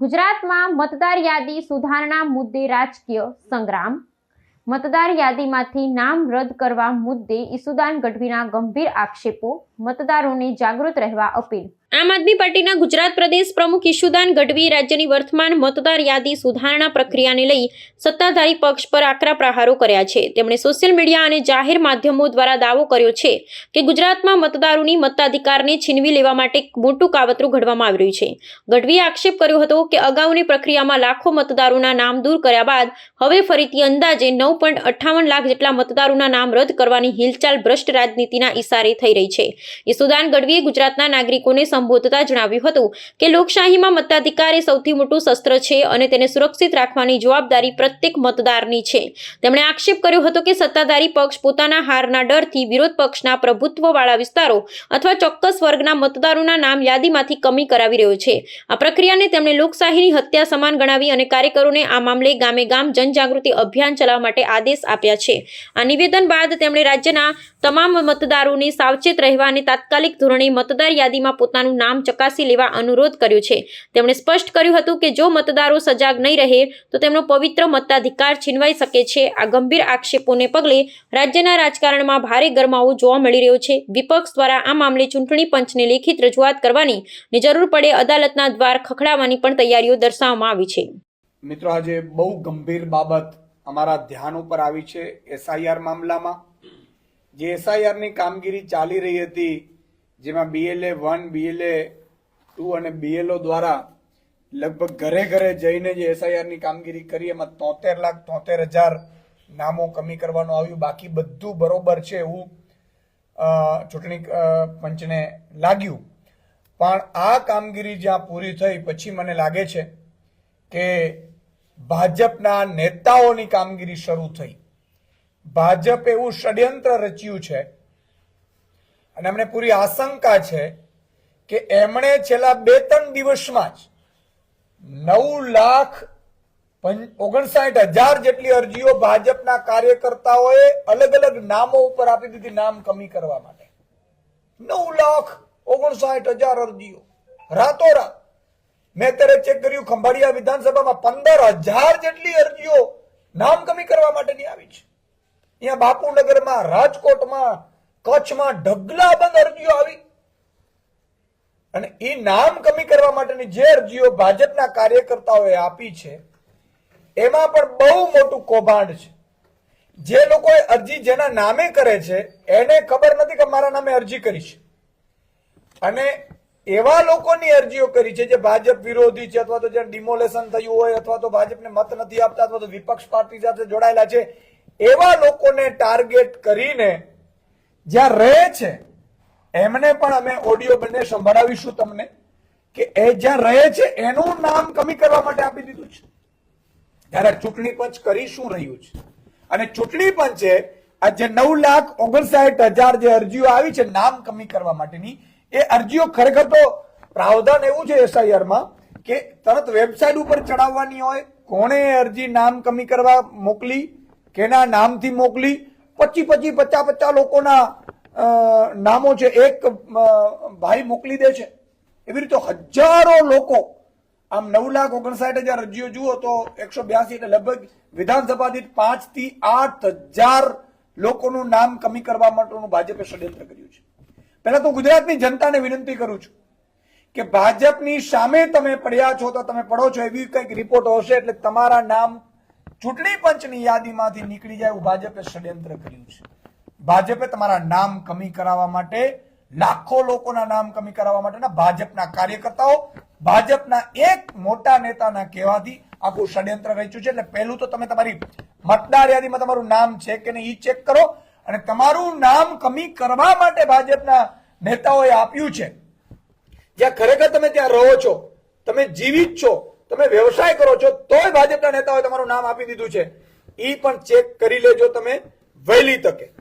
ગુજરાતમાં મતદાર યાદી સુધારણા મુદ્દે રાજકીય સંગ્રામ. મતદાર યાદીમાંથી નામ રદ કરવા મુદ્દે ઈસુદાન ગઢવીના ગંભીર આક્ષેપો. મતદારોને જાગૃત રહેવા અપીલ. આમ આદમી પાર્ટીના ગુજરાત પ્રદેશ પ્રમુખ ઈશુદાન ગઢવી રાજ્યની વર્તમાન મતદાર યાદી સુધારણા પ્રક્રિયાને લઈ સત્તાધારી પક્ષ પર આકરા પ્રહારો કર્યા છે. તેમણે સોશિયલ મીડિયા અને જાહેર માધ્યમો દ્વારા દાવો કર્યો છે કે ગુજરાતમાં મતદારોની મતાધિકારને છીનવી લેવા માટે મોટું કાવતરું ઘડવામાં આવી રહ્યું છે. ગઢવીએ આક્ષેપ કર્યો હતો કે અગાઉની પ્રક્રિયામાં લાખો મતદારોના નામ દૂર કર્યા બાદ હવે ફરીથી અંદાજે નવ પોઈન્ટ અઠ્ઠાવન લાખ જેટલા મતદારોના નામ રદ કરવાની હિલચાલ ભ્રષ્ટ રાજનીતિના ઇશારે થઈ રહી છે. ઈશુદાન ગઢવીએ ગુજરાતના નાગરિકોને સંબોધતા જણાવ્યું હતું કે લોકશાહીમાં મતાધિકાર એ સૌથી મોટું શસ્ત્ર છે અને તેને સુરક્ષિત રાખવાની જવાબદારી પ્રત્યેક મતદારની છે. તેમણે આક્ષેપ કર્યો હતો કે સત્તાધારી પક્ષ પોતાના હારના ડરથી વિરોધ પક્ષના પ્રભુત્વવાળા વિસ્તારો અથવા ચોક્કસ વર્ગના મતદારોના નામ યાદીમાંથી કમી કરાવી રહ્યો છે. આ પ્રક્રિયાને તેમણે લોકશાહીની હત્યા સમાન ગણાવી અને કાર્યકરોને આ મામલે ગામે ગામ જનજાગૃતિ અભિયાન ચલાવવા માટે આદેશ આપ્યા છે. આ નિવેદન બાદ તેમણે રાજ્યના તમામ મતદારોને સાવચેત રહેવા અને તાત્કાલિક ધોરણે મતદાર યાદીમાં પોતાનું નામ ચકાસી લેવા અનુરોધ કર્યો છે. તેમણે સ્પષ્ટ કર્યું હતું કે જો મતદારો સજાગ નહીં રહે, તો તેમનો પવિત્ર મતાધિકાર છીનવાઈ શકે છે. આ ગંભીર આક્ષેપોને પગલે રાજ્યના રાજકારણમાં ભારે ગરમાવો જોવા મળી રહ્યો છે. વિપક્ષ દ્વારા આ મામલે ચૂંટણી પંચને લેખિત રજૂઆત કરવાની ને જરૂર પડે અદાલતના દ્વાર ખખડાવવાની પણ તૈયારીઓ દર્શાવવામાં આવી છે. મિત્રો, આજે બહુ ગંભીર બાબત અમારા ધ્યાન ઉપર આવી છે એસઆઈઆર મામલામાં. જે એસઆઈઆરની કામગીરી ચાલી રહી હતી જેમાં બીએલએ વન બીએલએ ટુ અને બીએલઓ દ્વારા લગભગ ઘરે ઘરે જઈને જે એસઆઈઆરની કામગીરી કરી, એમાં તોતેર લાખ તોતેર હજાર નામો કમી કરવાનું આવ્યું. બાકી બધું બરોબર છે એવું ચૂંટણી પંચને લાગ્યું. પણ આ કામગીરી જ્યાં પૂરી થઈ, પછી મને લાગે છે કે ભાજપના નેતાઓની કામગીરી શરૂ થઈ. ભાજપ એવું ષડયંત્ર રચ્યું છે અને એમને પૂરી આશંકા છે કે એમણે છેલ્લા બે ત્રણ દિવસમાં જ નવ લાખ ઓગણસાઠ હજાર જેટલી અરજીઓ ભાજપના કાર્યકર્તાઓએ અલગ અલગ નામો ઉપર આપી દીધી નામ કમી કરવા માટે. નવ લાખ ઓગણસાઠ હજાર અરજીઓ. રાતોરાત મેં અત્યારે ચેક કર્યું, ખંભાળિયા વિધાનસભામાં પંદર હજાર જેટલી અરજીઓ નામ કમી કરવા માટેની આવી છે. અહીંયા બાપુનગરમાં, રાજકોટમાં કચ્છમાં ઢગલાબંધ અરજીઓ આવી. અને એ નામ કમી કરવા માટેની જે અરજીઓ ભાજપના કાર્યકર્તાઓએ આપી છે, એમાં પણ બહુ મોટું કૌભાંડ છે. જે લોકોએ અરજી જેના નામે કરે છે, એને ખબર નથી કે મારા નામે અરજી કરી છે. અને એવા લોકોની અરજીઓ કરી છે જે ભાજપ વિરોધી છે અથવા તો જે ડિમોલેશન થયું હોય અથવા તો ભાજપને મત નથી આપતા અથવા તો વિપક્ષ પાર્ટી સાથે જોડાયેલા છે, એવા લોકોને ટાર્ગેટ કરીને જ્યાં રહે છે, એમને પણ અમે ઓડિયો બંને સંભળાવીશું તમને કે એ જ્યાં રહે છે, એનું નામ કમી કરવા માટે આપી દીધું છે. ત્યારે ચૂંટણી પંચ કરી શું રહ્યું છે? અને ચૂંટણી પંચે આ જે નવ લાખ ઓગણસાઠ હજાર જે અરજીઓ આવી છે નામ કમી કરવા માટેની, એ અરજીઓ ખરેખર તો પ્રાવધાન એવું છે એસઆઈઆરમાં કે તરત વેબસાઇટ ઉપર ચડાવવાની હોય, કોણે અરજી નામ કમી કરવા મોકલી, કેના નામથી મોકલી પચી પચી પચાસ પચાસ લોકોના નામો છે, એક ભાઈ મોકલી દે છે. એવી રીતે હજારો લોકો, આમ નવ લાખ ઓગણસાઠ હજાર અરજીઓ જુઓ તો એકસો બ્યાસી એટલે લગભગ વિધાનસભા દીઠ પાંચથી આઠ હજાર લોકોનું નામ કમી કરવા માટેનું ભાજપે ષડયંત્ર કર્યું છે. પહેલા તો ગુજરાતની જનતાને વિનંતી કરું છું કે ભાજપની સામે તમે પડ્યા છો, તો તમે પડો છો એવી કંઈક રિપોર્ટ હશે એટલે તમારા નામ ચૂંટણી પંચની યાદીમાંથી નીકળી જાય એવું ભાજપે ષડયંત્ર કર્યું છે. ભાજપે તમારા નામ કમી કરાવવા માટે, લાખો લોકોના નામ કમી કરાવવા માટેના ભાજપના કાર્યકર્તાઓ, ભાજપના એક મોટા નેતાના કહેવાથી આખું ષડયંત્ર રચ્યું છે. એટલે પહેલું તો તમે તમારી મતદાર યાદીમાં તમારું નામ છે કે નહીં એ ચેક કરો અને તમારું નામ કમી કરવા માટે ભાજપના નેતાઓએ આપ્યું છે. જ્યાં ખરેખર તમે ત્યાં રહો છો, તમે જીવિત છો તમે વ્યવસાય કરો છો, તોય ભાજપના નેતાઓએ તમારું નામ આપી દીધું છે. એ પણ ચેક કરી લેજો તમે, વહેલી તકે.